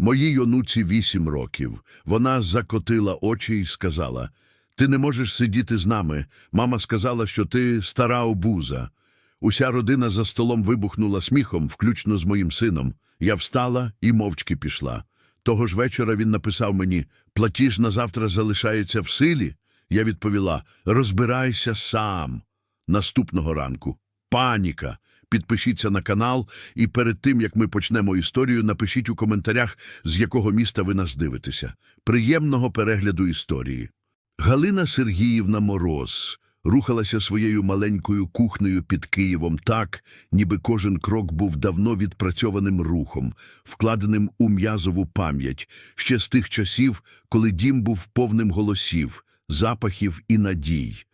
Моїй онуці вісім років. Вона закотила очі і сказала: Ти не можеш сидіти з нами. Мама сказала, що ти стара обуза. Уся родина за столом вибухнула сміхом, включно з моїм сином. Я встала і мовчки пішла. Того ж вечора він написав мені: платіж на завтра залишається в силі. Я відповіла: розбирайся сам. Наступного ранку. Паніка. Підпишіться на канал, і перед тим, як ми почнемо історію, напишіть у коментарях, з якого міста ви нас дивитеся. Приємного перегляду історії. Галина Сергіївна Мороз рухалася своєю маленькою кухнею під Києвом так, ніби кожен крок був давно відпрацьованим рухом, вкладеним у м'язову пам'ять, ще з тих часів, коли дім був повним голосів, запахів і надій.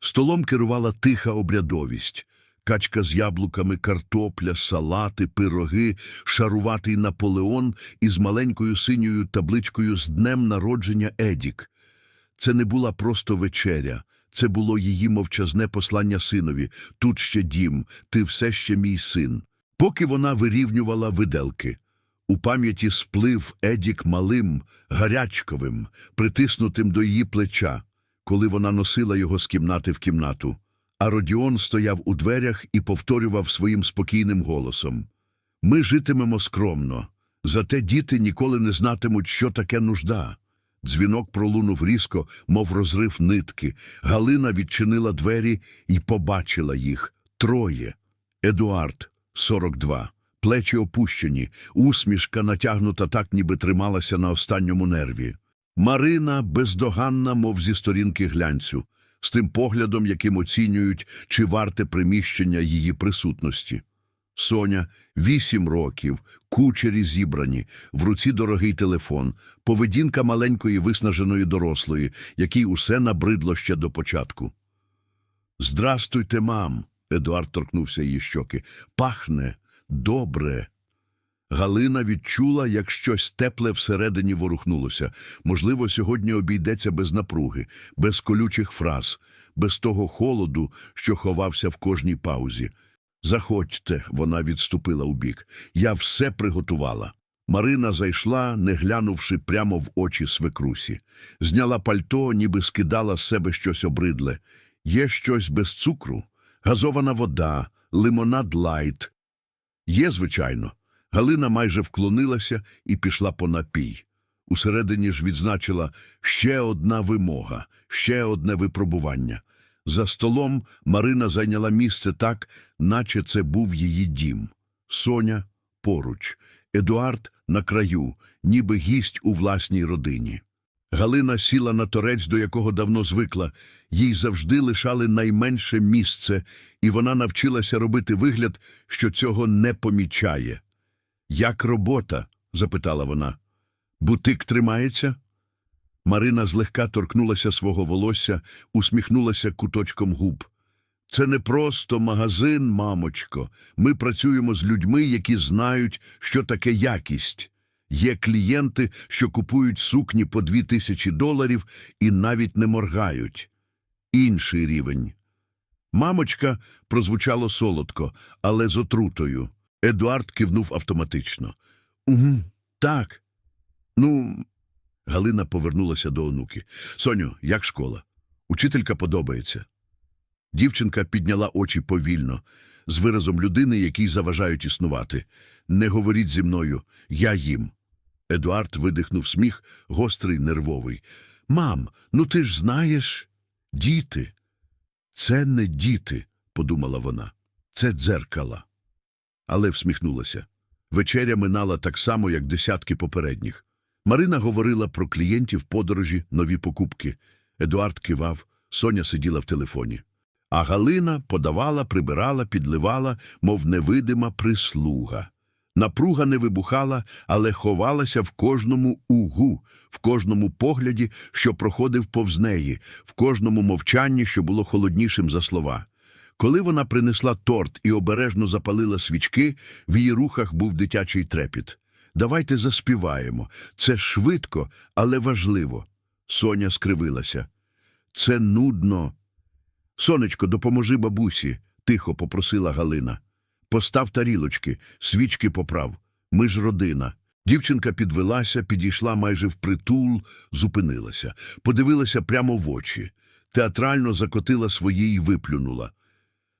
Столом керувала тиха обрядовість. Качка з яблуками, картопля, салати, пироги, шаруватий Наполеон із маленькою синьою табличкою з днем народження Едік. Це не була просто вечеря, це було її мовчазне послання синові. Тут ще дім, ти все ще мій син. Поки вона вирівнювала виделки. У пам'яті сплив Едік малим, гарячковим, притиснутим до її плеча, коли вона носила його з кімнати в кімнату. А Родіон стояв у дверях і повторював своїм спокійним голосом. Ми житимемо скромно, зате діти ніколи не знатимуть, що таке нужда. Дзвінок пролунув різко, мов розрив нитки. Галина відчинила двері і побачила їх. Троє. Едуард, 42. Плечі опущені, усмішка натягнута так, ніби трималася на останньому нерві. Марина бездоганна, мов зі сторінки глянцю, з тим поглядом, яким оцінюють, чи варте приміщення її присутності. Соня, вісім років, кучері зібрані, в руці дорогий телефон, поведінка маленької виснаженої дорослої, якій усе набридло ще до початку. Здрастуйте, мам. Едуард торкнувся її щоки. Пахне добре. Галина відчула, як щось тепле всередині ворухнулося. Можливо, сьогодні обійдеться без напруги, без колючих фраз, без того холоду, що ховався в кожній паузі. Заходьте, вона відступила убік. Я все приготувала. Марина зайшла, не глянувши прямо в очі свекрусі. Зняла пальто, ніби скидала з себе щось обридле. Є щось без цукру, газована вода, лимонад лайт. Є, звичайно. Галина майже вклонилася і пішла по напій. Усередині ж відзначила ще одна вимога, ще одне випробування. За столом Марина зайняла місце так, наче це був її дім. Соня поруч, Едуард на краю, ніби гість у власній родині. Галина сіла на торець, до якого давно звикла. Їй завжди лишали найменше місце, і вона навчилася робити вигляд, що цього не помічає. Як робота? запитала вона. Бутик тримається? Марина злегка торкнулася свого волосся, усміхнулася куточком губ. Це не просто магазин, мамочко. Ми працюємо з людьми, які знають, що таке якість. Є клієнти, що купують сукні по дві тисячі доларів і навіть не моргають. Інший рівень. Мамочка прозвучало солодко, але з отрутою. Едуард кивнув автоматично. Угу, так. Ну, Галина повернулася до онуки. Соню, як школа? Учителька подобається. Дівчинка підняла очі повільно, з виразом людини, якій заважають існувати. Не говоріть зі мною, я їм. Едуард видихнув сміх, гострий, нервовий. Мам, ну ти ж знаєш, діти. Це не діти, подумала вона. Це дзеркала. Але всміхнулася. Вечеря минала так само, як десятки попередніх. Марина говорила про клієнтів, подорожі, нові покупки. Едуард кивав, Соня сиділа в телефоні. А Галина подавала, прибирала, підливала, мов невидима прислуга. Напруга не вибухала, але ховалася в кожному угу, в кожному погляді, що проходив повз неї, в кожному мовчанні, що було холоднішим за слова. Коли вона принесла торт і обережно запалила свічки, в її рухах був дитячий трепіт. Давайте заспіваємо. Це швидко, але важливо. Соня скривилася. Це нудно. Сонечко, допоможи бабусі, тихо попросила Галина. Постав тарілочки, свічки поправ. Ми ж родина. Дівчинка підвелася, підійшла майже впритул, зупинилася, подивилася прямо в очі, театрально закотила свої і виплюнула.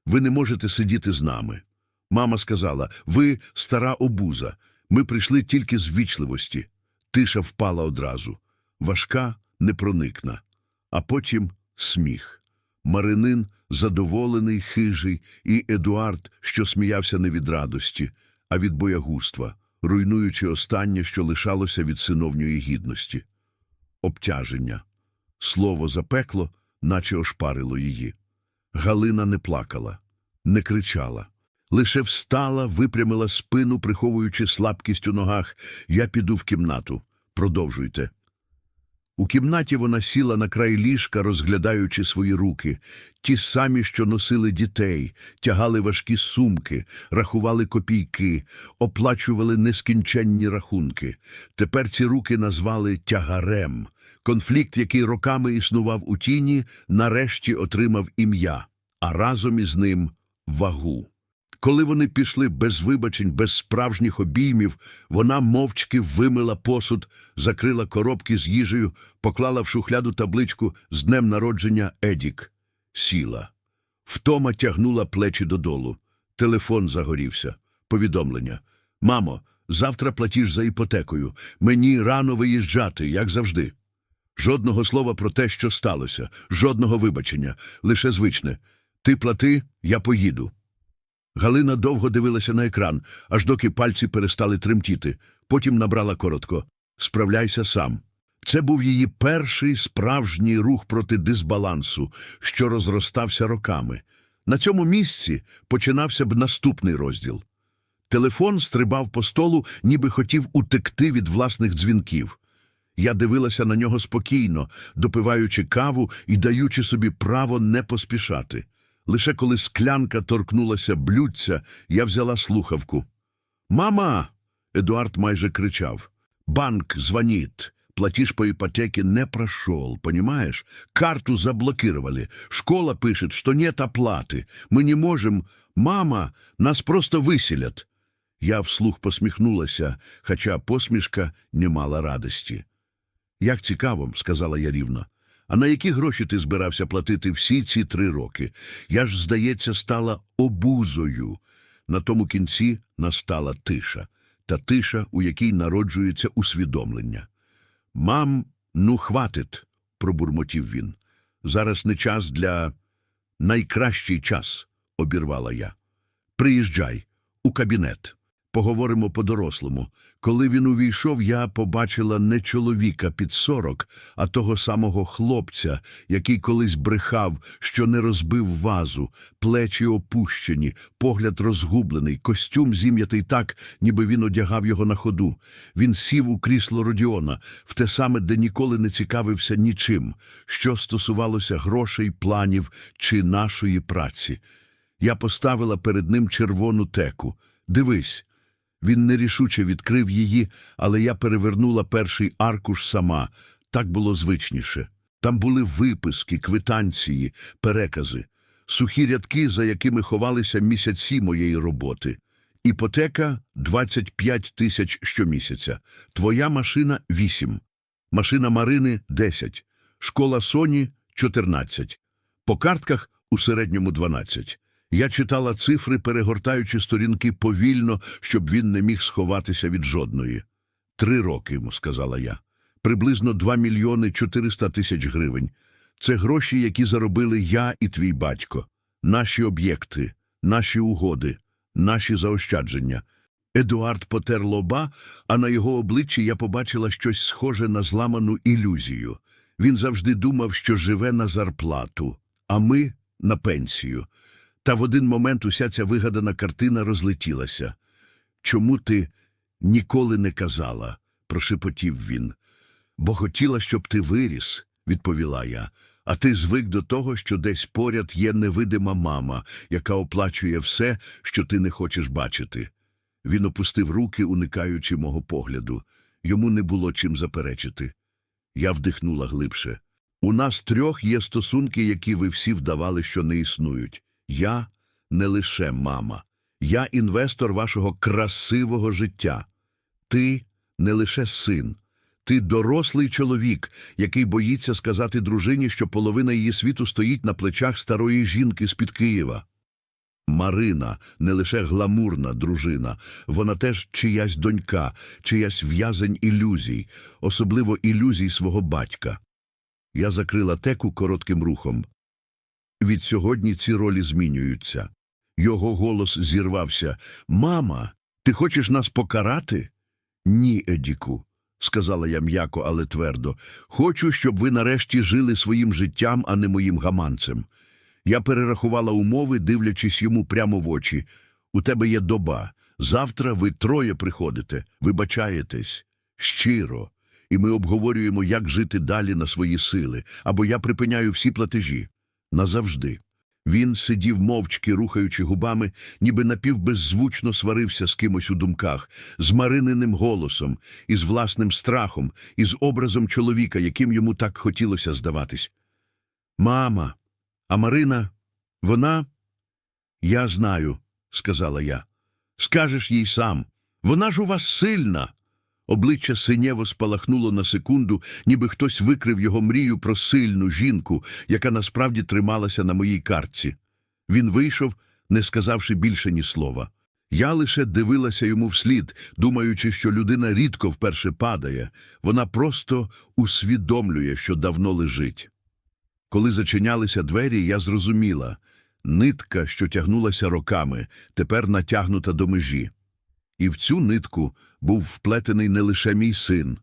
Ви не можете сидіти з нами. Мама сказала, ви стара обуза, ми прийшли тільки з вічливості. Тиша впала одразу. Важка, непроникна. А потім сміх. Маринин задоволений, хижий, і Едуард, що сміявся не від радості, а від боягузтва, руйнуючи останнє, що лишалося від синовньої гідності. Обтяження. Слово запекло, наче ошпарило її. Галина не плакала, не кричала. Лише встала, випрямила спину, приховуючи слабкість у ногах. Я піду в кімнату. Продовжуйте. У кімнаті вона сіла на край ліжка, розглядаючи свої руки, ті самі, що носили дітей, тягали важкі сумки, рахували копійки, оплачували нескінченні рахунки. Тепер ці руки назвали тягарем. Конфлікт, який роками існував у тіні, нарешті отримав ім'я, а разом із ним вагу. Коли вони пішли без вибачень, без справжніх обіймів, вона мовчки вимила посуд, закрила коробки з їжею, поклала в шухляду табличку з днем народження Едік. Сіла. Втома тягнула плечі додолу. Телефон загорівся. Повідомлення. Мамо, завтра платіж за іпотекою. Мені рано виїжджати, як завжди. Жодного слова про те, що сталося, жодного вибачення, лише звичне. Ти плати, я поїду. Галина довго дивилася на екран, аж доки пальці перестали тремтіти. Потім набрала коротко Справляйся сам. Це був її перший справжній рух проти дисбалансу, що розростався роками. На цьому місці починався б наступний розділ. Телефон стрибав по столу, ніби хотів утекти від власних дзвінків. Я дивилася на нього спокійно, допиваючи каву і даючи собі право не поспішати. Лише коли склянка торкнулася блюдця, я взяла слухавку. «Мама!» – Едуард майже кричав. «Банк звонит. Платеж по ипотеке не прошел, понимаешь? Карту заблокировали. Школа пишет, что нет оплаты. Мы не можем. Мама, нас просто выселят». Я вслух посміхнулася, хоча посмішка не мала радості. Як цікаво, сказала я рівно. А на які гроші ти збирався платити всі ці три роки? Я ж, здається, стала обузою. На тому кінці настала тиша, та тиша, у якій народжується усвідомлення. Мам, ну хватить, пробурмотів він. Зараз не час для найкращий час, обірвала я. Приїжджай у кабінет. Поговоримо по-дорослому. Коли він увійшов, я побачила не чоловіка під сорок, а того самого хлопця, який колись брехав, що не розбив вазу, плечі опущені, погляд розгублений, костюм зім'ятий так, ніби він одягав його на ходу. Він сів у крісло Родіона, в те саме, де ніколи не цікавився нічим, що стосувалося грошей, планів чи нашої праці. Я поставила перед ним червону теку. Дивись. Він нерішуче відкрив її, але я перевернула перший аркуш сама. Так було звичніше. Там були виписки, квитанції, перекази, сухі рядки, за якими ховалися місяці моєї роботи. Іпотека – 25 тисяч щомісяця. Твоя машина – 8. Машина Марини – 10. Школа Соні – 14. По картках – у середньому 12. Я читала цифри, перегортаючи сторінки повільно, щоб він не міг сховатися від жодної. Три роки, йому сказала я. Приблизно 2 мільйони 400 тисяч гривень. Це гроші, які заробили я і твій батько. Наші об'єкти, наші угоди, наші заощадження. Едуард потер лоба, а на його обличчі я побачила щось схоже на зламану ілюзію. Він завжди думав, що живе на зарплату, а ми – на пенсію. Та в один момент уся ця вигадана картина розлетілася. Чому ти ніколи не казала? прошепотів він. Бо хотіла, щоб ти виріс, відповіла я. А ти звик до того, що десь поряд є невидима мама, яка оплачує все, що ти не хочеш бачити. Він опустив руки, уникаючи мого погляду. Йому не було чим заперечити. Я вдихнула глибше. У нас трьох є стосунки, які ви всі вдавали, що не існують. Я не лише мама. Я інвестор вашого красивого життя. Ти не лише син. Ти дорослий чоловік, який боїться сказати дружині, що половина її світу стоїть на плечах старої жінки з-під Києва. Марина не лише гламурна дружина, вона теж чиясь донька, чиясь в'язень ілюзій, особливо ілюзій свого батька. Я закрила теку коротким рухом. Від сьогодні ці ролі змінюються. Його голос зірвався. Мама, ти хочеш нас покарати? Ні, Едіку, сказала я м'яко, але твердо. Хочу, щоб ви нарешті жили своїм життям, а не моїм гаманцем. Я перерахувала умови, дивлячись йому прямо в очі. У тебе є доба. Завтра ви троє приходите, вибачаєтесь щиро, і ми обговорюємо, як жити далі на свої сили, або я припиняю всі платежі. Назавжди. Він сидів мовчки, рухаючи губами, ніби напівбеззвучно сварився з кимось у думках, з мариненим голосом, із власним страхом, із образом чоловіка, яким йому так хотілося здаватись. Мама, а Марина, вона? Я знаю, сказала я. Скажеш їй сам. Вона ж у вас сильна. Обличчя синєво спалахнуло на секунду, ніби хтось викрив його мрію про сильну жінку, яка насправді трималася на моїй картці. Він вийшов, не сказавши більше ні слова. Я лише дивилася йому вслід, думаючи, що людина рідко вперше падає, вона просто усвідомлює, що давно лежить. Коли зачинялися двері, я зрозуміла нитка, що тягнулася роками, тепер натягнута до межі. І в цю нитку був вплетений не лише мій син,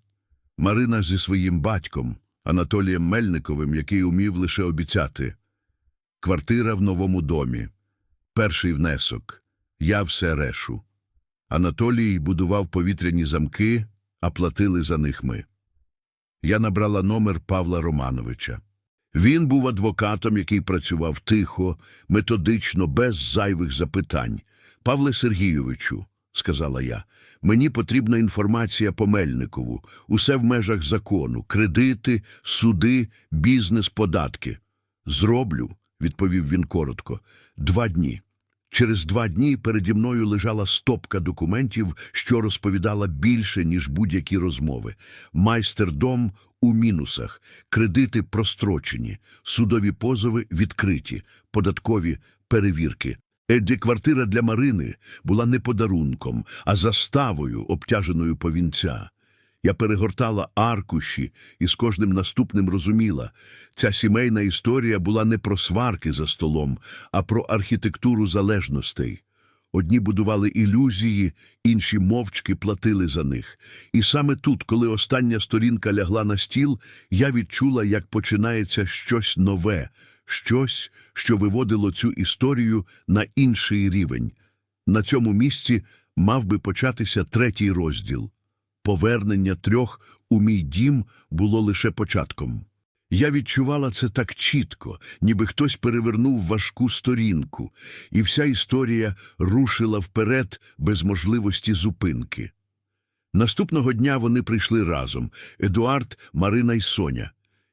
Марина зі своїм батьком, Анатолієм Мельниковим, який умів лише обіцяти. Квартира в новому домі, перший внесок, я все решу. Анатолій будував повітряні замки, а платили за них ми. Я набрала номер Павла Романовича. Він був адвокатом, який працював тихо, методично, без зайвих запитань. Павле Сергійовичу, сказала я, мені потрібна інформація по Мельникову, усе в межах закону, кредити, суди, бізнес, податки. Зроблю, відповів він коротко, два дні. Через два дні переді мною лежала стопка документів, що розповідала більше, ніж будь-які розмови. Майстердом у мінусах, кредити прострочені, судові позови відкриті, податкові перевірки. Едді квартира для Марини була не подарунком, а заставою, обтяженою повінця. Я перегортала аркуші і з кожним наступним розуміла, ця сімейна історія була не про сварки за столом, а про архітектуру залежностей. Одні будували ілюзії, інші мовчки платили за них. І саме тут, коли остання сторінка лягла на стіл, я відчула, як починається щось нове, щось, що виводило цю історію на інший рівень. На цьому місці мав би початися третій розділ. Повернення трьох у мій дім було лише початком. Я відчувала це так чітко, ніби хтось перевернув важку сторінку, і вся історія рушила вперед без можливості зупинки. Наступного дня вони прийшли разом Едуард, Марина й Соня.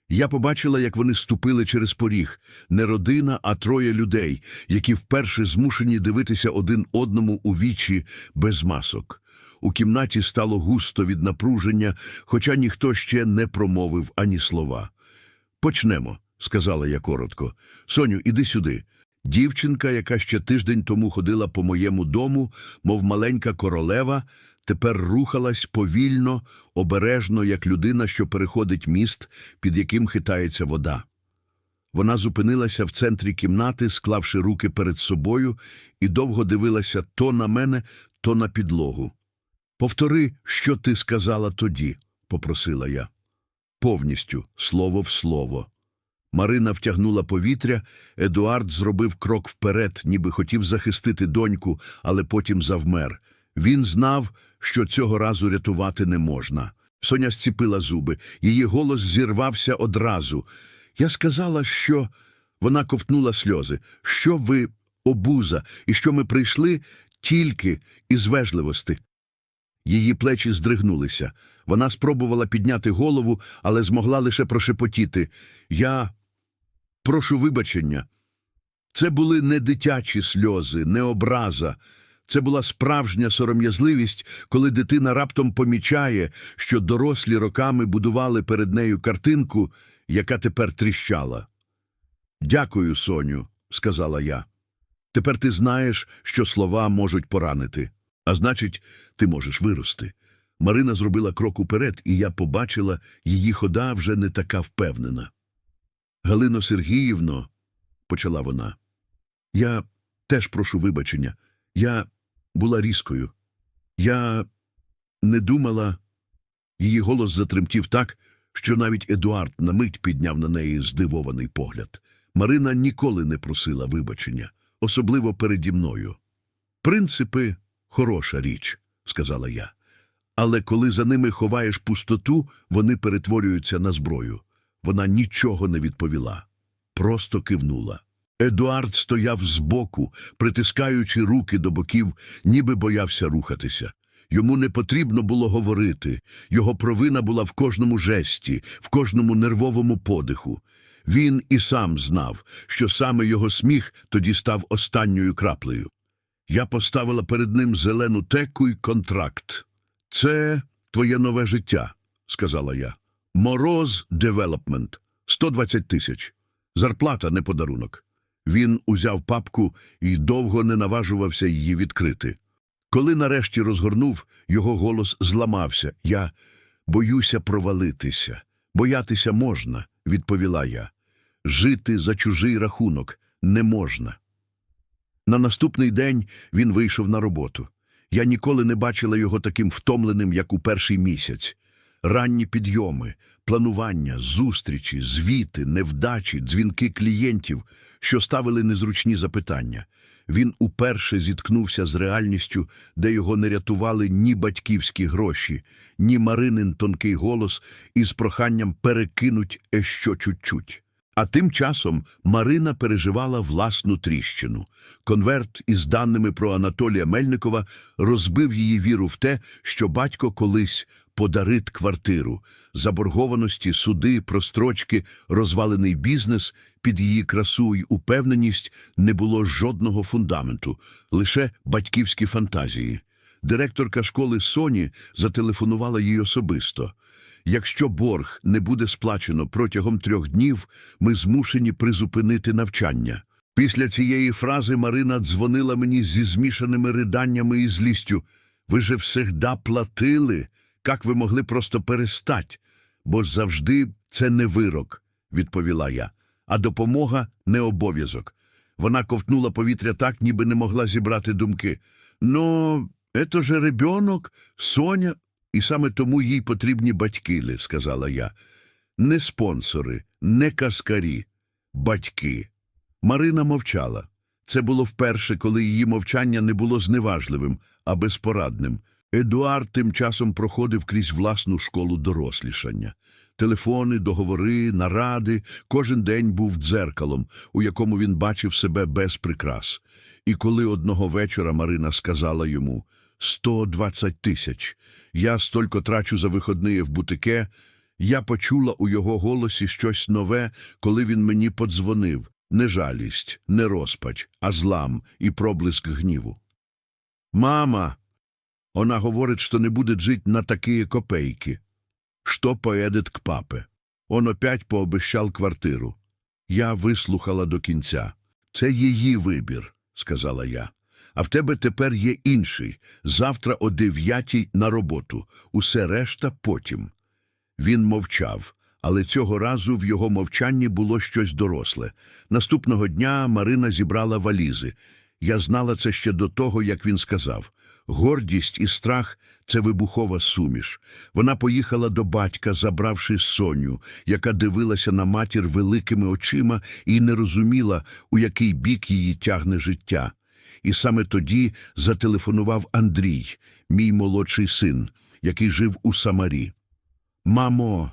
Я побачила, як вони ступили через поріг не родина, а троє людей, які вперше змушені дивитися один одному у вічі без масок. У кімнаті стало густо від напруження, хоча ніхто ще не промовив ані слова. Почнемо, сказала я коротко. Соню, іди сюди. Дівчинка, яка ще тиждень тому ходила по моєму дому, мов маленька королева, тепер рухалась повільно, обережно, як людина, що переходить міст, під яким хитається вода. Вона зупинилася в центрі кімнати, склавши руки перед собою, і довго дивилася то на мене, то на підлогу. Повтори, що ти сказала тоді, попросила я. Повністю, слово в слово. Марина втягнула повітря, Едуард зробив крок вперед, ніби хотів захистити доньку, але потім завмер. Він знав, що цього разу рятувати не можна. Соня зціпила зуби, її голос зірвався одразу. Я сказала, що вона ковтнула сльози, що ви обуза, і що ми прийшли тільки із вежливості. Її плечі здригнулися. Вона спробувала підняти голову, але змогла лише прошепотіти. Я прошу вибачення. Це були не дитячі сльози, не образа. Це була справжня сором'язливість, коли дитина раптом помічає, що дорослі роками будували перед нею картинку, яка тепер тріщала. Дякую, Соню, сказала я. Тепер ти знаєш, що слова можуть поранити, а значить, ти можеш вирости. Марина зробила крок уперед, і я побачила, її хода вже не така впевнена. Галино Сергіївно, почала вона, я теж прошу вибачення. Я була різкою. Я не думала. Її голос затремтів так, що навіть Едуард на мить підняв на неї здивований погляд. Марина ніколи не просила вибачення, особливо переді мною. Принципи хороша річ, сказала я. Але коли за ними ховаєш пустоту, вони перетворюються на зброю. Вона нічого не відповіла, просто кивнула. Едуард стояв збоку, притискаючи руки до боків, ніби боявся рухатися. Йому не потрібно було говорити, його провина була в кожному жесті, в кожному нервовому подиху. Він і сам знав, що саме його сміх тоді став останньою краплею. Я поставила перед ним зелену теку й контракт. Це твоє нове життя, сказала я. Мороз Девелопмент. 120 тисяч. Зарплата, не подарунок. Він узяв папку і довго не наважувався її відкрити. Коли нарешті розгорнув, його голос зламався. Я боюся провалитися. Боятися можна, відповіла я. Жити за чужий рахунок не можна. На наступний день він вийшов на роботу. Я ніколи не бачила його таким втомленим, як у перший місяць. Ранні підйоми, планування, зустрічі, звіти, невдачі, дзвінки клієнтів, що ставили незручні запитання. Він уперше зіткнувся з реальністю, де його не рятували ні батьківські гроші, ні Маринин тонкий голос із проханням перекинуть ещо чуть-чуть. А тим часом Марина переживала власну тріщину. Конверт із даними про Анатолія Мельникова розбив її віру в те, що батько колись подарить квартиру. Заборгованості, суди, прострочки, розвалений бізнес, під її красу й упевненість не було жодного фундаменту, лише батьківські фантазії. Директорка школи Соні зателефонувала їй особисто. Якщо борг не буде сплачено протягом трьох днів, ми змушені призупинити навчання. Після цієї фрази Марина дзвонила мені зі змішаними риданнями і злістю. Ви же всегда платили. Як ви могли просто перестать? Бо завжди це не вирок, відповіла я, а допомога не обов'язок. Вона ковтнула повітря так, ніби не могла зібрати думки. Ну, это же ребенок, Соня, і саме тому їй потрібні батьки, сказала я. Не спонсори, не каскарі, батьки. Марина мовчала. Це було вперше, коли її мовчання не було зневажливим, а безпорадним. Едуард тим часом проходив крізь власну школу дорослішання. Телефони, договори, наради, кожен день був дзеркалом, у якому він бачив себе без прикрас. І коли одного вечора Марина сказала йому «сто двадцять тисяч, я столько трачу за виходні в бутике, я почула у його голосі щось нове, коли він мені подзвонив. Не жалість, не розпач, а злам і проблиск гніву. «Мама!» Она говорит, что не будет жить на такие копейки. Что поедет к папе. Он опять пообещал квартиру. Я вислухала до кінця. Це її вибір, сказала я. А в тебе тепер є інший. Завтра о дев'ятій на роботу. Усе решта потім. Він мовчав, але цього разу в його мовчанні було щось доросле. Наступного дня Марина зібрала валізи. Я знала це ще до того, як він сказав. Гордість і страх – це вибухова суміш. Вона поїхала до батька, забравши Соню, яка дивилася на матір великими очима і не розуміла, у який бік її тягне життя. І саме тоді зателефонував Андрій, мій молодший син, який жив у Самарі. Мамо,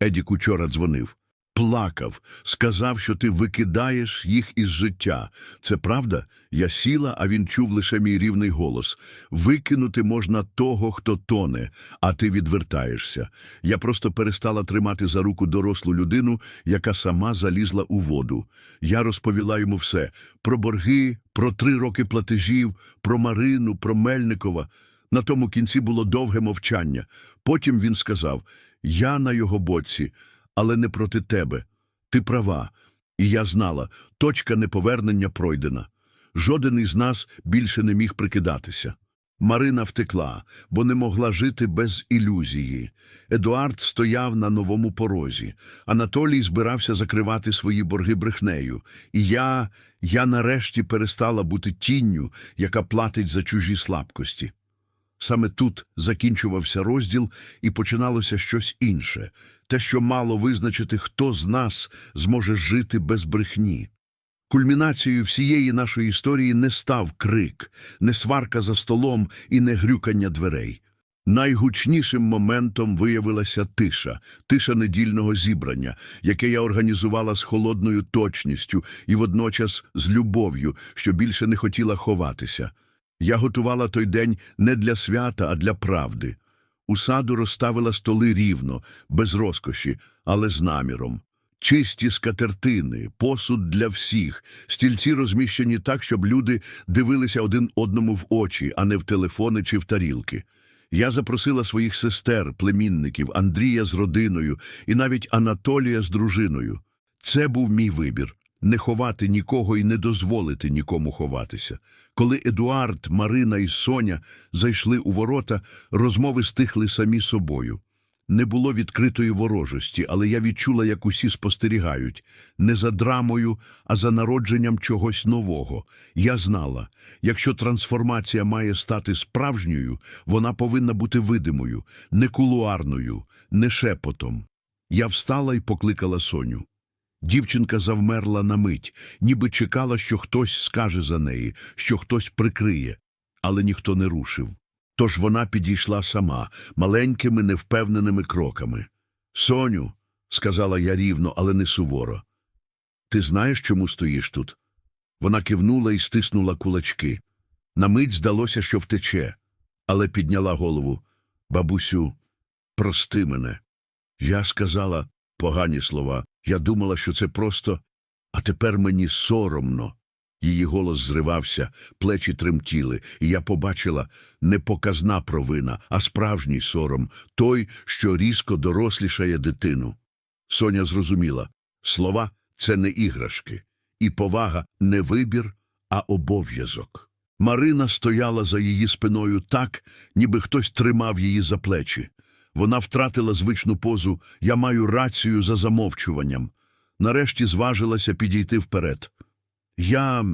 Едік учора дзвонив. Плакав, сказав, що ти викидаєш їх із життя. Це правда? Я сіла, а він чув лише мій рівний голос. Викинути можна того, хто тоне, а ти відвертаєшся. Я просто перестала тримати за руку дорослу людину, яка сама залізла у воду. Я розповіла йому все про борги, про три роки платежів, про Марину, про Мельникова. На тому кінці було довге мовчання. Потім він сказав: Я на його боці, але не проти тебе. Ти права. І я знала, точка неповернення пройдена. Жоден із нас більше не міг прикидатися. Марина втекла, бо не могла жити без ілюзії. Едуард стояв на новому порозі. Анатолій збирався закривати свої борги брехнею. І я, я нарешті перестала бути тінню, яка платить за чужі слабкості. Саме тут закінчувався розділ і починалося щось інше, те, що мало визначити, хто з нас зможе жити без брехні. Кульмінацією всієї нашої історії не став крик, не сварка за столом і не грюкання дверей. Найгучнішим моментом виявилася тиша, тиша недільного зібрання, яке я організувала з холодною точністю і водночас з любов'ю, що більше не хотіла ховатися. Я готувала той день не для свята, а для правди. У саду розставила столи рівно, без розкоші, але з наміром. Чисті скатертини, посуд для всіх, стільці розміщені так, щоб люди дивилися один одному в очі, а не в телефони чи в тарілки. Я запросила своїх сестер, племінників, Андрія з родиною і навіть Анатолія з дружиною. Це був мій вибір не ховати нікого і не дозволити нікому ховатися. Коли Едуард, Марина і Соня зайшли у ворота, розмови стихли самі собою. Не було відкритої ворожості, але я відчула, як усі спостерігають. Не за драмою, а за народженням чогось нового. Я знала, якщо трансформація має стати справжньою, вона повинна бути видимою, не кулуарною, не шепотом. Я встала і покликала Соню. Дівчинка завмерла на мить, ніби чекала, що хтось скаже за неї, що хтось прикриє, але ніхто не рушив. Тож вона підійшла сама, маленькими невпевненими кроками. Соню, сказала я рівно, але не суворо. Ти знаєш, чому стоїш тут? Вона кивнула і стиснула кулачки. На мить здалося, що втече, але підняла голову. Бабусю, прости мене. Я сказала погані слова. Я думала, що це просто, а тепер мені соромно. Її голос зривався, плечі тремтіли, і я побачила не показна провина, а справжній сором, той, що різко дорослішає дитину. Соня зрозуміла слова це не іграшки, і повага не вибір, а обов'язок. Марина стояла за її спиною так, ніби хтось тримав її за плечі. Вона втратила звичну позу Я маю рацію за замовчуванням. Нарешті зважилася підійти вперед. Я,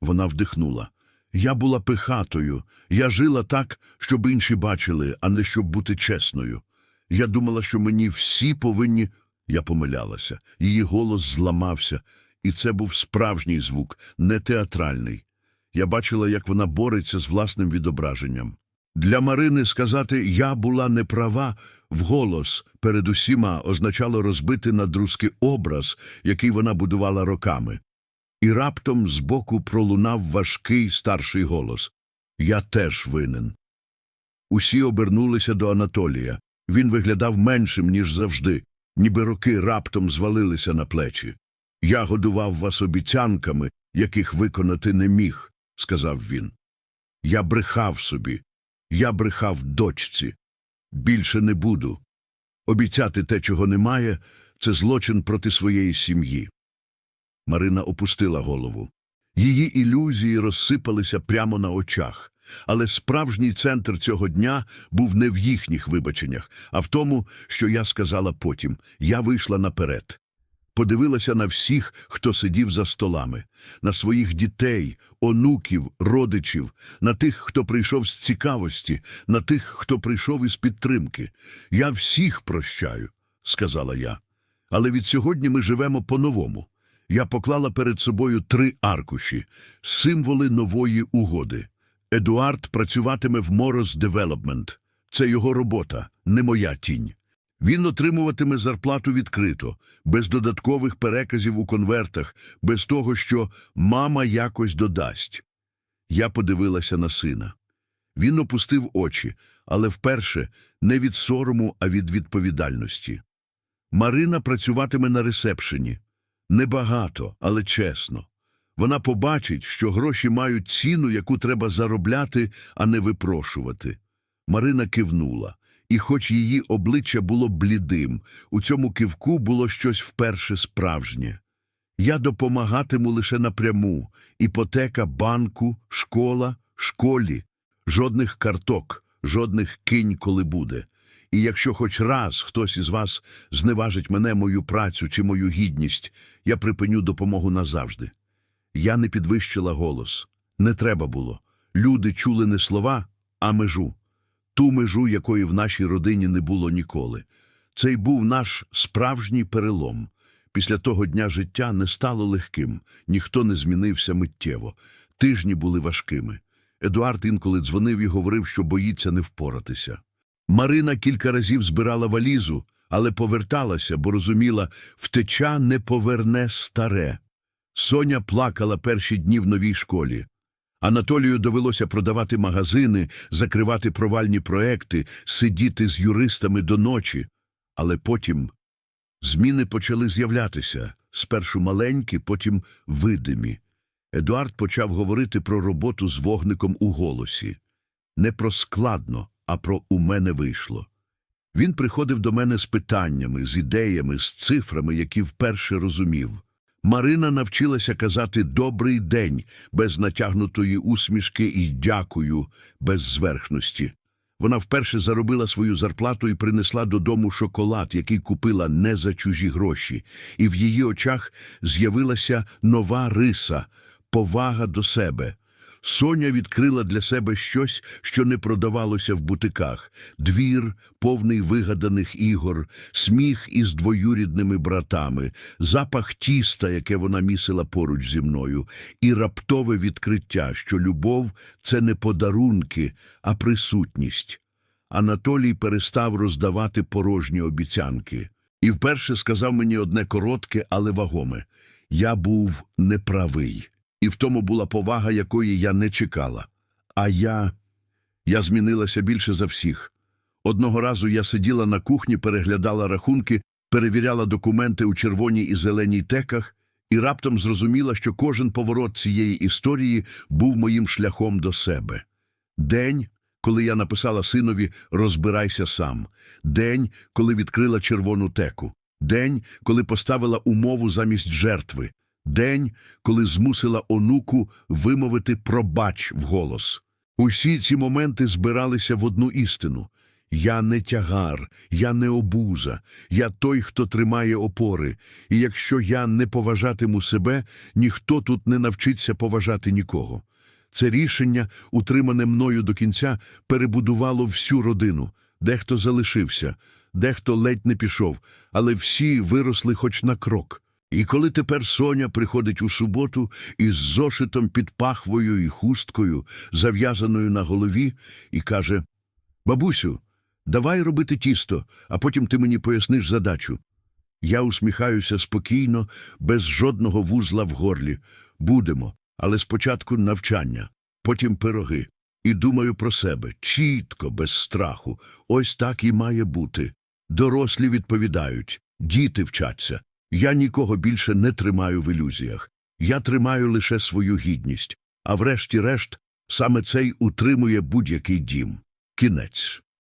вона вдихнула, я була пихатою, я жила так, щоб інші бачили, а не щоб бути чесною. Я думала, що мені всі повинні. Я помилялася. Її голос зламався, і це був справжній звук, не театральний. Я бачила, як вона бореться з власним відображенням. Для Марини сказати Я була неправа вголос перед усіма означало розбити надрузки образ, який вона будувала роками. І раптом збоку пролунав важкий старший голос Я теж винен. Усі обернулися до Анатолія. Він виглядав меншим, ніж завжди, ніби роки раптом звалилися на плечі. Я годував вас обіцянками, яких виконати не міг, сказав він. Я брехав собі, я брехав дочці. Більше не буду. Обіцяти те, чого немає, це злочин проти своєї сім'ї. Марина опустила голову. Її ілюзії розсипалися прямо на очах, але справжній центр цього дня був не в їхніх вибаченнях, а в тому, що я сказала потім. Я вийшла наперед. Подивилася на всіх, хто сидів за столами, на своїх дітей, онуків, родичів, на тих, хто прийшов з цікавості, на тих, хто прийшов із підтримки. Я всіх прощаю, сказала я. Але від сьогодні ми живемо по-новому. Я поклала перед собою три аркуші, символи нової угоди. Едуард працюватиме в Мороз Девелопмент. Це його робота, не моя тінь. Він отримуватиме зарплату відкрито, без додаткових переказів у конвертах, без того, що мама якось додасть. Я подивилася на сина. Він опустив очі, але вперше не від сорому, а від відповідальності. Марина працюватиме на ресепшені. Небагато, але чесно. Вона побачить, що гроші мають ціну, яку треба заробляти, а не випрошувати. Марина кивнула, і хоч її обличчя було блідим, у цьому кивку було щось вперше справжнє. Я допомагатиму лише напряму іпотека, банку, школа, школі, жодних карток, жодних кинь, коли буде. І якщо хоч раз хтось із вас зневажить мене, мою працю чи мою гідність, я припиню допомогу назавжди. Я не підвищила голос. Не треба було. Люди чули не слова, а межу. Ту межу, якої в нашій родині не було ніколи. Цей був наш справжній перелом. Після того дня життя не стало легким, ніхто не змінився миттєво. Тижні були важкими. Едуард інколи дзвонив і говорив, що боїться не впоратися. Марина кілька разів збирала валізу, але поверталася, бо розуміла, втеча не поверне старе. Соня плакала перші дні в новій школі. Анатолію довелося продавати магазини, закривати провальні проекти, сидіти з юристами до ночі. Але потім зміни почали з'являтися, спершу маленькі, потім видимі. Едуард почав говорити про роботу з вогником у голосі. Не про складно, а про «у мене вийшло». Він приходив до мене з питаннями, з ідеями, з цифрами, які вперше розумів. Марина навчилася казати «добрий день» без натягнутої усмішки і «дякую» без зверхності. Вона вперше заробила свою зарплату і принесла додому шоколад, який купила не за чужі гроші, і в її очах з'явилася нова риса – повага до себе. Соня відкрила для себе щось, що не продавалося в бутиках – двір, повний вигаданих ігор, сміх із двоюрідними братами, запах тіста, яке вона місила поруч зі мною, і раптове відкриття, що любов – це не подарунки, а присутність. Анатолій перестав роздавати порожні обіцянки. І вперше сказав мені одне коротке, але вагоме. Я був неправий. І в тому була повага, якої я не чекала. А я... Я змінилася більше за всіх. Одного разу я сиділа на кухні, переглядала рахунки, перевіряла документи у червоній і зеленій теках, і раптом зрозуміла, що кожен поворот цієї історії був моїм шляхом до себе. День, коли я написала синові «Розбирайся сам», день, коли відкрила червону теку, день, коли поставила умову замість жертви, день, коли змусила онуку вимовити «пробач» вголос. Усі ці моменти збиралися в одну істину. Я не тягар, я не обуза, я той, хто тримає опори, і якщо я не поважатиму себе, ніхто тут не навчиться поважати нікого. Це рішення, утримане мною до кінця, перебудувало всю родину. Дехто залишився, дехто ледь не пішов, але всі виросли хоч на крок. І коли тепер Соня приходить у суботу із зошитом під пахвою і хусткою, зав'язаною на голові, і каже «Бабусю, давай робити тісто, а потім ти мені поясниш задачу». Я усміхаюся спокійно, без жодного вузла в горлі. Будемо, але спочатку навчання, потім пироги. І думаю про себе, чітко, без страху. Ось так і має бути. Дорослі відповідають, діти вчаться. Я нікого більше не тримаю в ілюзіях. Я тримаю лише свою гідність. А врешті-решт, саме цей утримує будь-який дім. Кінець.